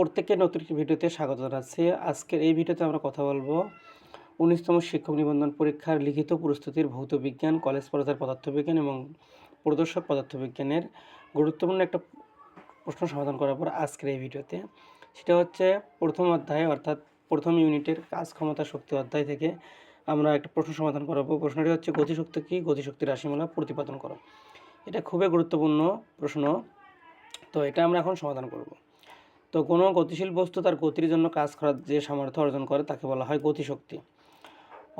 প্রত্যেককে নতুন একটি ভিডিওতে স্বাগত জানাচ্ছি। আজকের এই ভিডিওতে আমরা কথা বলব উনিশতম শিক্ষক নিবন্ধন পরীক্ষার লিখিত প্রস্তুতির ভৌত বিজ্ঞান, কলেজ পর্যায়ের পদার্থবিজ্ঞান এবং প্রদর্শক পদার্থবিজ্ঞানের গুরুত্বপূর্ণ একটা প্রশ্ন সমাধান করার পর আজকের এই ভিডিওতে। সেটা হচ্ছে প্রথম অধ্যায় অর্থাৎ প্রথম ইউনিটের কাজ ক্ষমতা শক্তি অধ্যায় থেকে আমরা একটা প্রশ্ন সমাধান করাবো প্রশ্নটি হচ্ছে গতিশক্তি কী? গতিশক্তির রাশিমালা প্রতিপাদন করো। এটা খুবই গুরুত্বপূর্ণ প্রশ্ন। তো এটা আমরা এখন সমাধান করব। তো কোনো গতিশীল বস্তু তার গতির জন্য কাজ করার যে সামর্থ্য অর্জন করে তাকে বলা হয় গতিশক্তি।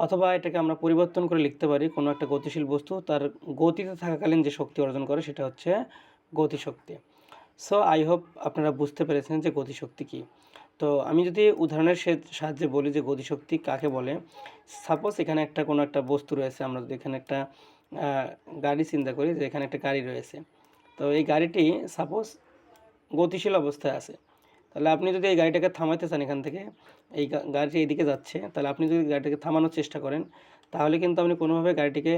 অথবা এটাকে আমরা পরিবর্তন করে লিখতে পারি, কোনো একটা গতিশীল বস্তু তার গতিতে থাকাকালীন যে শক্তি অর্জন করে সেটা হচ্ছে গতিশক্তি। সো আই হোপ আপনারা বুঝতে পেরেছেন যে গতিশক্তি কী। তো আমি যদি উদাহরণের সাহায্যে বলি যে গতিশক্তি কাকে বলে সাপোজ এখানে একটা কোনো একটা বস্তু রয়েছে, আমরা যদি এখানে একটা গাড়ি চিন্তা করি যে এখানে একটা গাড়ি রয়েছে। তো এই গাড়িটি সাপোজ গতিশীল অবস্থায় আছে। তাহলে আপনি যদি এই গাড়িটাকে থামাইতে চান এখান থেকে, এই গাড়িটি এইদিকে যাচ্ছে, তাহলে আপনি যদি গাড়িটাকে থামানোর চেষ্টা করেন, তাহলে কিন্তু আপনি কোনোভাবে গাড়িটিকে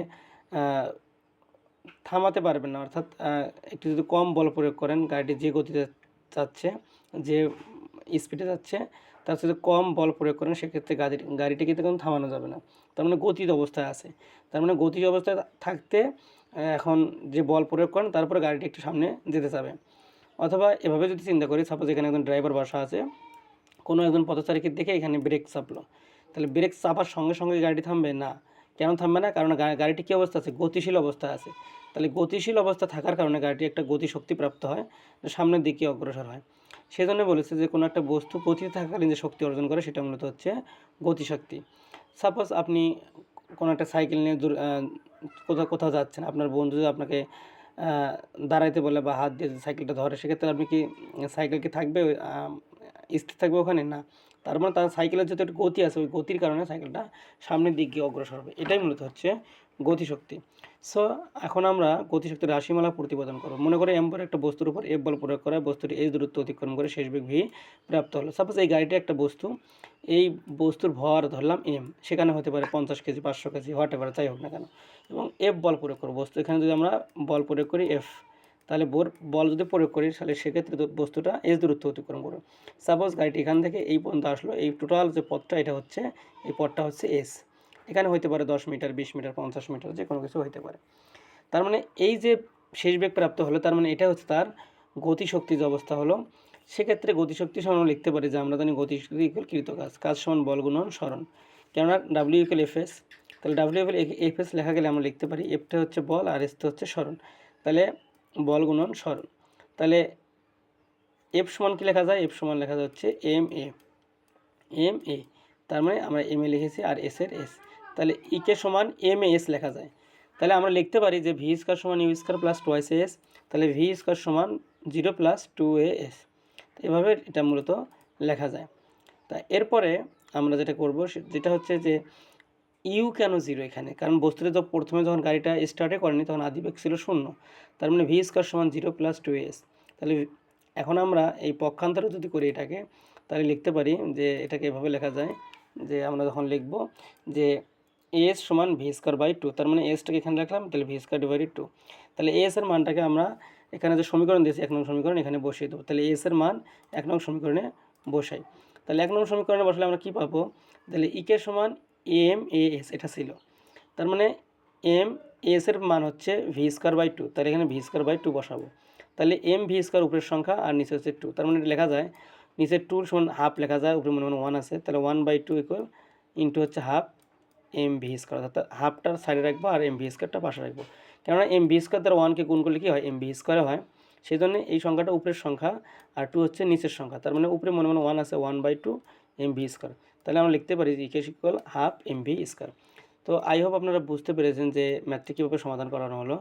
থামাতে পারবেন না। অর্থাৎ একটু যদি কম বল প্রয়োগ করেন, গাড়িটি যে গতিতে যাচ্ছে, যে স্পিডে যাচ্ছে, তার সাথে কম বল প্রয়োগ করেন, সেক্ষেত্রে গাড়ি, গাড়িটি কিন্তু কোনো থামানো যাবে না। তার মানে গতিজ অবস্থায় আছে। তার মানে গতিজ অবস্থায় থাকতে এখন যে বল প্রয়োগ করেন, তারপরে গাড়িটি একটু সামনে যেতে যাবে অথবা এভাবে যদি চিন্তা করি সাপোজ এখানে একজন ড্রাইভার বসা আছে, কোনো একজন পথচারীকে দেখে এখানে ব্রেক চাপলো। তাহলে ব্রেক চাপার সঙ্গে সঙ্গে গাড়িটি থামবে? না। কেন থামবে না? কারণ গাড়িটি কী অবস্থা আছে? গতিশীল অবস্থা আছে। তাহলে গতিশীল অবস্থা থাকার কারণে গাড়িটি একটা গতিশক্তি প্রাপ্ত হয় সামনের দিকে অগ্রসর হয়। সেই জন্য বলেছে যে, কোনো একটা বস্তু গতিতে থাকাকালীন যে শক্তি অর্জন করে, সেটা মূলত হচ্ছে গতিশক্তি। সাপোজ আপনি কোনো একটা সাইকেল নিয়ে কোথাও কোথাও যাচ্ছেন, আপনার বন্ধু আপনাকে দাঁড়াইতে বলে বা হাত দিয়ে সাইকেলটা ধরে, সেক্ষেত্রে আপনি কি সাইকেল কি থাকবে? স্থির থাকবে ওখানে? না। তার মানে তার সাইকেলের যেহেতু একটা গতি আছে, ওই গতির কারণে সাইকেলটা সামনের দিক অগ্রসর হবে। এটাই মূলত হচ্ছে গতিশক্তি। সো এখন আমরা গতিশক্তির রাশিমালা প্রতিপাদন করব। মনে করে এম একটা বস্তুর উপর এফ বল প্রয়োগ করা, বস্তুটি এই দূরত্ব অতিক্রম করে শেষ বেগ ভি প্রাপ্ত হলো। সাপোজ এই গাড়িটা একটা বস্তু, এই বস্তুর ভর ধরলাম এম সেখানে হতে পারে পঞ্চাশ কেজি, পাঁচশো কেজি হোয়াট এভার যাই হোক না কেন। এবং এফ বল প্রয়োগ করব। বস্তু, এখানে যদি আমরা বল প্রয়োগ করি এফ তাহলে বোর, বল যদি প্রয়োগ করি, তাহলে সেক্ষেত্রে বস্তুটা এস দূরত্ব অতিক্রম করবে। সাপোজ গাড়িটি এখান থেকে এই পর্যন্ত আসলো, এই টোটাল যে পথটা, এটা হচ্ছে, এই পথটা হচ্ছে এস এখানে হইতে পারে দশ মিটার, বিশ মিটার, পঞ্চাশ মিটার, যে কোনো কিছু হইতে পারে। তার মানে এই যে শেষ বেগ প্রাপ্ত হলো, তার মানে এটা হচ্ছে তার গতিশক্তি যে অবস্থা হলো, সেক্ষেত্রে গতিশক্তি সমান লিখতে পারি যে আমরা জানি গতিশক্তি ইকুয়াল কৃত কাজ কাজ সমান বল গুণন স্মরণ কেননা ডাব্লিউ ইকুয়াল এফ এস তাহলে ডাব্লিউ ইকুয়াল এফ এস লেখা গেলে আমরা লিখতে পারি এফটা হচ্ছে বল আর এসটা হচ্ছে স্মরণ তাহলে বল গুণন স্মরণ তাহলে এফ সমান কী লেখা যায়? এফ সমান লেখা যাচ্ছে এম এ। M A. তার মানে আমরা এম এ লিখেছি আর এস এর এস। তাহলে ইকে সমান এম এ এস লেখা যায়। তাহলে আমরা লিখতে পারি যে ভি স্কোয়ার সমান U square plus twice S. তাহলে ভি স্কোয়ার সমান zero plus two A S. এভাবে এটা মূলত লেখা যায়। তা এরপরে আমরা যেটা করব যেটা হচ্ছে যে ইউ কেন জিরো এখানে? কারণ বস্তুটা তো প্রথমে যখন গাড়িটা স্টার্টে করেনি, তখন আদিবেগ ছিল শূন্য। তার মানে ভি স্কোয়ার সমান জিরো প্লাস টু এস তাহলে এখন আমরা এই পক্ষান্তরে যদি করি এটাকে, তাহলে লিখতে পারি যে এটাকে এভাবে লেখা যায় যে আমরা যখন লিখব যে এস সমান ভি স্কোয়ার বাই টু তার মানে এসটাকে এখানে রাখলাম, তাহলে ভি স্কোয়ার ডিভাইডেড টু তাহলে এস এর মানটাকে আমরা এখানে যে সমীকরণ দিয়েছি, এক নং সমীকরণ এখানে বসিয়ে দেবো। তাহলে এস এর মান এক নং সমীকরণে বসাই। তাহলে এক নং সমীকরণে বসলে আমরা কী পাবো? তাহলে ইকে সমান এম এ এস, এটা ছিল। তার মানে এম এস এর মান হচ্ছে ভি স্কোয়ার বাই টু তাহলে এখানে ভি স্কোয়ার বাই টু বসাবো। তাহলে এম ভি স্কোয়ার উপরের সংখ্যা আর নিচে হচ্ছে টু তার মানে লেখা যায় নিচে টু সমান হাফ লেখা যায়, উপরে মনে মনে ওয়ান আছে, তাহলে one by two equal into হচ্ছে হাফ এম ভি স্কোয়ার অর্থাৎ হাফটার সাইডে রাখব আর এম ভি স্কোয়ারটা পাশে রাখব। কেননা এম ভি স্কোয়ার দ্বারা ওয়ানকে গুণ করলে কী হয়? এম ভি স্কোয়ারে হয়। সেই জন্য এই সংখ্যাটা উপরের সংখ্যা আর টু হচ্ছে নিচের সংখ্যা, তার মানে উপরে মনে মনে ওয়ান আছে one by two M V square তাহলে আমরা লিখতে পারি যে ইকেশ equal half M V square তো আই হোপ আপনারা বুঝতে পেরেছেন যে ম্যাথটি কীভাবে সমাধান করানো হলো।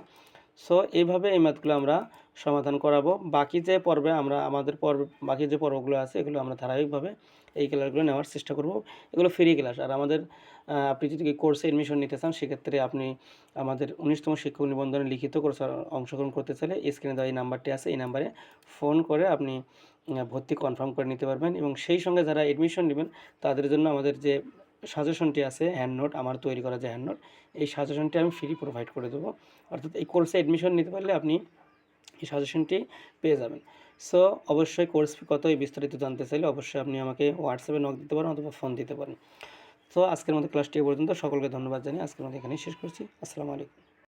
সো এইভাবে এই ম্যাথগুলো আমরা সমাধান করাবো। বাকি যে পর্বে আমরা, আমাদের পর্ব, বাকি যে পর্বগুলো আছে, এগুলো আমরা ধারাবাহিকভাবে এই ক্লাসগুলো নেওয়ার চেষ্টা করব। এগুলো ফ্রি ক্লাস আর আমাদের আপনি যদি কোর্সে এডমিশন নিতে চান, সেক্ষেত্রে আপনি আমাদের উনিশতম শিক্ষক নিবন্ধনে লিখিত কোর্সে অংশগ্রহণ করতে চাইলে স্ক্রিনে দেওয়া এই নাম্বারটি আছে। এই নাম্বারে ফোন করে আপনি ভর্তি কনফার্ম করে নিতে পারবেন এবং সেই সঙ্গে যারা এডমিশন নেবেন, তাদের জন্য আমাদের যে সাজেশনটি আছে হ্যান্ড নোট আমার তৈরি করা যে হ্যান্ড নোট এই সাজেশনটি আমি ফ্রি প্রোভাইড করে দেবো। অর্থাৎ এই কোর্সে এডমিশন নিতে পারলে আপনি এই সাজেশনটি পেয়ে যাবেন। সো অবশ্যই কোর্স কত, এই বিস্তারিত জানতে চাইলে অবশ্যই আপনি আমাকে হোয়াটসঅ্যাপে নক দিতে পারেন অথবা ফোন দিতে পারেন। তো আজকের মতো ক্লাসটি পর্যন্ত, সকলকে ধন্যবাদ জানিয়ে আজকের মতো এখানেই শেষ করছি। আসসালামু আলাইকুম।